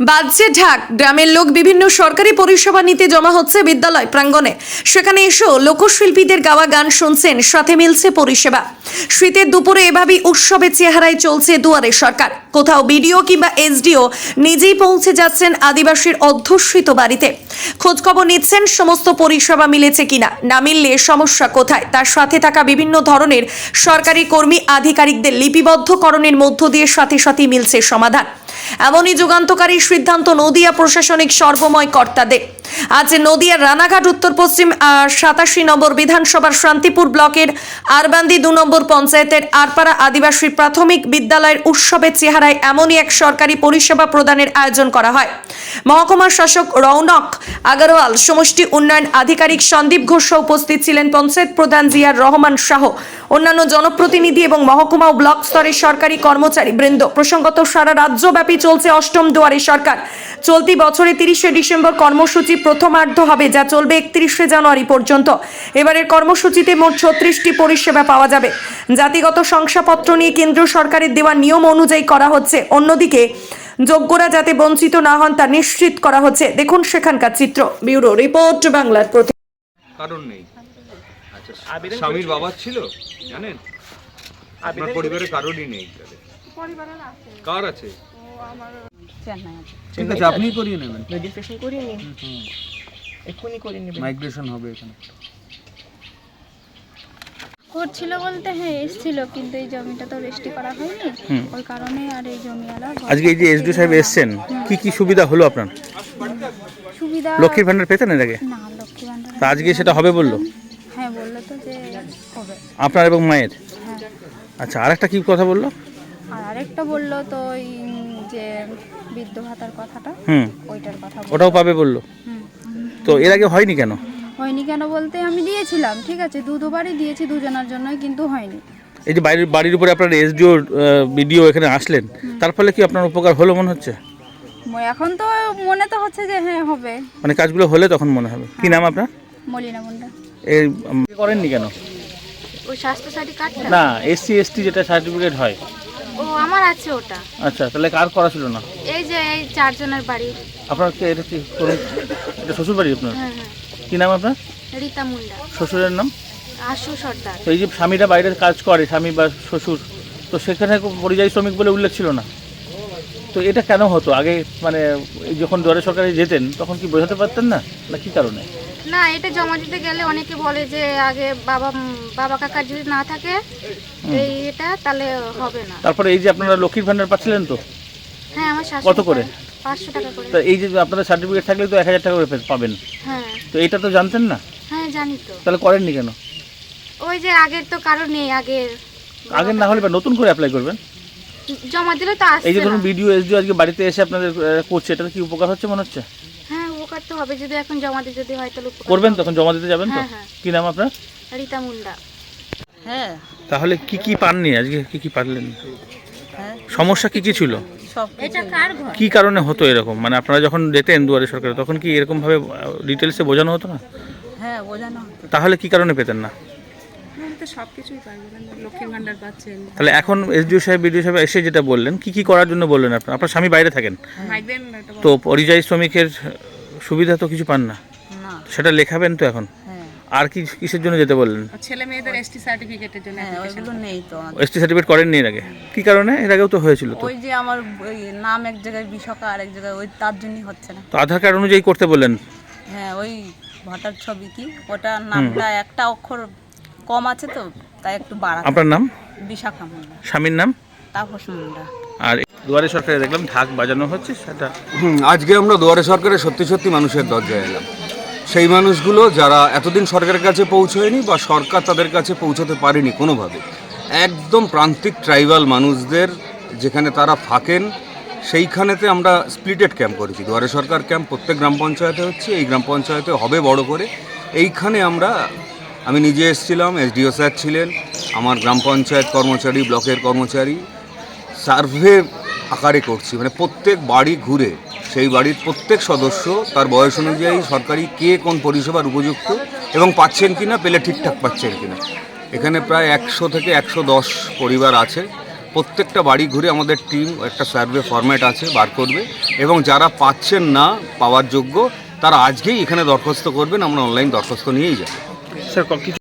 বাজছে ঢাক। গ্রামের লোক বিভিন্ন সরকারি পরিষেবা নিতে জমা হচ্ছে বিদ্যালয় প্রাঙ্গণে। সেখানে এসেও লোকশিল্পীদের গাওয়া গান শুনছেন, সাথে মিলছে পরিষেবা। শীতের দুপুরে এভাবেই উৎসবের চেহারায় চলছে দুয়ারে সরকার। কোথাও বিডিও কিংবা এসডিও নিজেই পৌঁছে যাচ্ছেন আদিবাসীর অধ্যুষিত বাড়িতে। খোঁজখবর নিচ্ছেন, সমস্ত পরিষেবা মিলেছে কিনা? না মিললে সমস্যা কোথায়? তার সাথে থাকা বিভিন্ন ধরনের সরকারি কর্মী আধিকারিকদের লিপিবদ্ধকরণের মধ্য দিয়ে সাথে সাথে মিলছে সমাধান। এমনই যুগান্তকারী সিদ্ধান্ত নদিয়া প্রশাসনিক সর্বময় কর্তাদের। আজ নদিয়ার রানাঘাট, উত্তর পশ্চিম সাতাশি নম্বর বিধানসভার শান্তিপুর ব্লকের আরবান্দি দু নম্বর পঞ্চায়েতের আরপাড়া আদিবাসী প্রাথমিক বিদ্যালয়ের উৎসবের চেহারায় এমনই এক সরকারি পরিষেবা প্রদানের আয়োজন করা হয়। মহকুমা শাসক রৌনক আগরওয়াল, সমষ্টি উন্নয়ন আধিকারিক সন্দীপ ঘোষ উপস্থিত ছিলেন পঞ্চায়েত প্রধান জিয়ার রহমান শাহ। অন্যান্য জনপ্রতিনিধি এবং মহকুমা ও ব্লক স্তরের সরকারি কর্মচারী বৃন্দ। প্রসঙ্গত সারা রাজ্যব্যাপী চলছে অষ্টম দুয়ারে সরকার। চলতি বছরে তিরিশে ডিসেম্বর কর্মসূচি প্রথমার্ধ হবে যা চলবে একত্রিশে জানুয়ারি পর্যন্ত। এবারের কর্মসূচিতে মোট ছত্রিশটি পরিষেবা পাওয়া যাবে। জাতিগত শংসাপত্র নিয়ে কেন্দ্র সরকারের দেওয়া নিয়ম অনুযায়ী করা হচ্ছে। অন্যদিকে যোগ্যরা যাতে বঞ্চিত না হন তা নিশ্চিত করা হচ্ছে। দেখুন সেখানকার চিত্র। ব্যুরো রিপোর্ট বাংলার প্রতি কারণ নেই। আচ্ছা স্বামীর বাবার ছিল জানেন? আপনার পরিবারে কারোরই নেই কার আছে? চেন্নাই আছে ঠিক আছে আপনি করিয়ে নেবেন। রেজিস্ট্রেশন করিয়ে নিন। এক্ষুনি করে নেবেন। মাইগ্রেশন হবে এখানে। করছিল বলতে হ্যাঁ এসছিল কিন্তু এই জমিটা তো রেজিস্ট্রি করা হয়নি। ওই কারণে আর এই জমিওয়ালা আজকে এই যে এসডি সাহেব এসছেন কি কি সুবিধা হলো আপনার? সুবিধা লক্ষ্মীর ভান্ডার পেতেন এর আগে? না লক্ষ্মী ভান্ডার আজকে সেটা হবে বলল? হ্যাঁ বলল তো যে হবে। আপনার এবং মায়ের? হ্যাঁ। আচ্ছা আরেকটা কি কথা বলল? আর আরেকটা বলল তো ওই যে বৃদ্ধ ভাতার কথাটা ওইটার কথা ওটাও পাবে বলল? তো এর আগে হয়নি কেন? হয়নি কেন বলতে আমি দিয়েছিলাম ঠিক আছে দু দুবারই দিয়েছি দুজনের জন্যই কিন্তু হয়নি। এই যে বাড়ির বাড়ির উপরে আপনার এসডিও বিডিও এখানে আসলেন তার ফলে কি আপনার উপকার হলো মনে হচ্ছে? এখন তো মনে তো হচ্ছে যে হ্যাঁ হবে। মানে কাজগুলো হলে তখন মনে হবে। কি নাম আপনার? মলিনা মুন্ডা। এই করেননি কেন? ওই স্বাস্থ্য সাথী কার্ডটা না এসসি এসটি যেটা সার্টিফিকেট হয় ও আমার আছে ওটা। আচ্ছা তাহলে কার করা ছিল না? এই যে এই চারজনের বাড়ি। আপনার কি এটা কি এটা শ্বশুর বাড়ি আপনার? হ্যাঁ হ্যাঁ। কি নাম আপনার? রীতা মুন্ডা। শ্বশুরের নাম? আশু সর্দার। তো এই যে স্বামীরা বাইরে কাজ করে স্বামী বা শ্বশুর তো সেখানে পরিযায়ী শ্রমিক বলে উল্লেখ ছিল না। তো এটা কেন হতো? আগে মানে যখন দুয়ারে সরকারে যেতেন তখন কি বোঝাতে পারতেন না? না কি কারণে? না এটা জমা দিতে গেলে অনেকে বলে যে আগে বাবা বাবা কাকার যদি না থাকে এই এটা তাহলে হবে না। তারপরে এই যে আপনারা লক্ষ্মীর ভান্ডার পাচ্ছিলেন তো? হ্যাঁ আমার শাশু কত করে? পাঁচশো টাকা করে। তো এই যে আপনাদের সার্টিফিকেট থাকলে তো এক হাজার টাকা করে পাবেন। হ্যাঁ। তো এটা তো জানতেন না? হ্যাঁ জানি তো। তাহলে করেননি কেন? ওই যে আগের তো কারও নেই আগের আগের না হলে বা নতুন করে অ্যাপ্লাই করবেন? জমা দিলে তো এই যে আসছে ধরুন বিডিও এসডিও আজকে বাড়িতে এসে আপনাদের করছে এটা কি উপকার হচ্ছে মনে হচ্ছে? হবে যদি এখন জমা দিতে যদি হয় তাহলে করবেন তখন জমা দিতে যাবেন তো? হ্যাঁ, হ্যাঁ। কি নাম আপনার? রীতা মুন্ডা। হ্যাঁ। তাহলে কি কি পাননি আজকে? কি কি পারলেন হ্যাঁ। সমস্যা কি কি ছিল? সব এটা কার ঘর? কি কারণে হতো এরকম? মানে আপনারা যখন যেতেন দুয়ারে সরকারে তখন কি এরকম ভাবে ডিটেলসে বোঝানো হতো না? হ্যাঁ বোঝানো তাহলে কি কারণে পেতেন না? তাহলে এখন এসডিও সাহেব বিডিও সাহেব এসে যেটা বললেন কি কি করার জন্য বললেন আপনার? আপনার স্বামী বাইরে থাকেন। তো পরিযায়ী শ্রমিকের সুবিধা তো কিছু পান না। না। সেটা লেখাবেন তো এখন। হ্যাঁ। আর কি কিসের জন্য যেতে বললেন? ছেলে মেয়েদের এসটি সার্টিফিকেটের জন্য হ্যাঁ ওইগুলো নেই তো। এসটি সার্টিফিকেট করেননি এর আগে? কি কারণে? এর আগেও তো হয়েছিল তো। ওই যে আমার ওই নাম এক জায়গায় বিশাখা আর এক জায়গায় ওই তার জন্যই হচ্ছে না। তো আধার কার্ড অনুযায়ী করতে বললেন? হ্যাঁ ওই ভোটার ছবি কি? ওটা নামটা একটা অক্ষর কম আছে তো তাই একটু বাড়া আপনার নাম? বিশাখা মুন্ডা। স্বামীর নাম? তাপস মুন্ডা। আর দুয়ারে সরকারে দেখলাম ঢাক বাজানো হচ্ছে, সেটা আজকে আমরা দুয়ারে সরকারে সত্যি সত্যি মানুষের দরজায় এলাম। সেই মানুষগুলো যারা এতদিন সরকারের কাছে পৌঁছয়নি বা সরকার তাদের কাছে পৌঁছতে পারেনি কোনোভাবে, একদম প্রান্তিক ট্রাইবাল মানুষদের যেখানে তারা থাকেন, সেইখানেতে আমরা স্প্লিটেড ক্যাম্প করেছি। দুয়ারে সরকার ক্যাম্প প্রত্যেক গ্রাম পঞ্চায়েতে হচ্ছে, এই গ্রাম পঞ্চায়েতে হবে বড় করে। এইখানে আমরা, আমি নিজে এসেছিলাম, এসডিও স্যার ছিলেন, আমার গ্রাম পঞ্চায়েত কর্মচারী, ব্লকের কর্মচারী। সার্ভে আকারে করছি। মানে প্রত্যেক বাড়ি ঘুরে সেই বাড়ির প্রত্যেক সদস্য তার বয়স অনুযায়ী সরকারি কে কোন পরিষেবার উপযুক্ত এবং পাচ্ছেন কি না পেলে ঠিকঠাক পাচ্ছেন কি না এখানে প্রায় একশো থেকে একশো দশ পরিবার আছে। প্রত্যেকটা বাড়ি ঘুরে আমাদের টিম একটা সার্ভে ফরম্যাট আছে, বার করবে এবং যারা পাচ্ছেন না পাওয়ার যোগ্য, তারা আজকেই এখানে দরখাস্ত করবেন, আমরা অনলাইন দরখাস্ত নিয়েই যাব। স্যার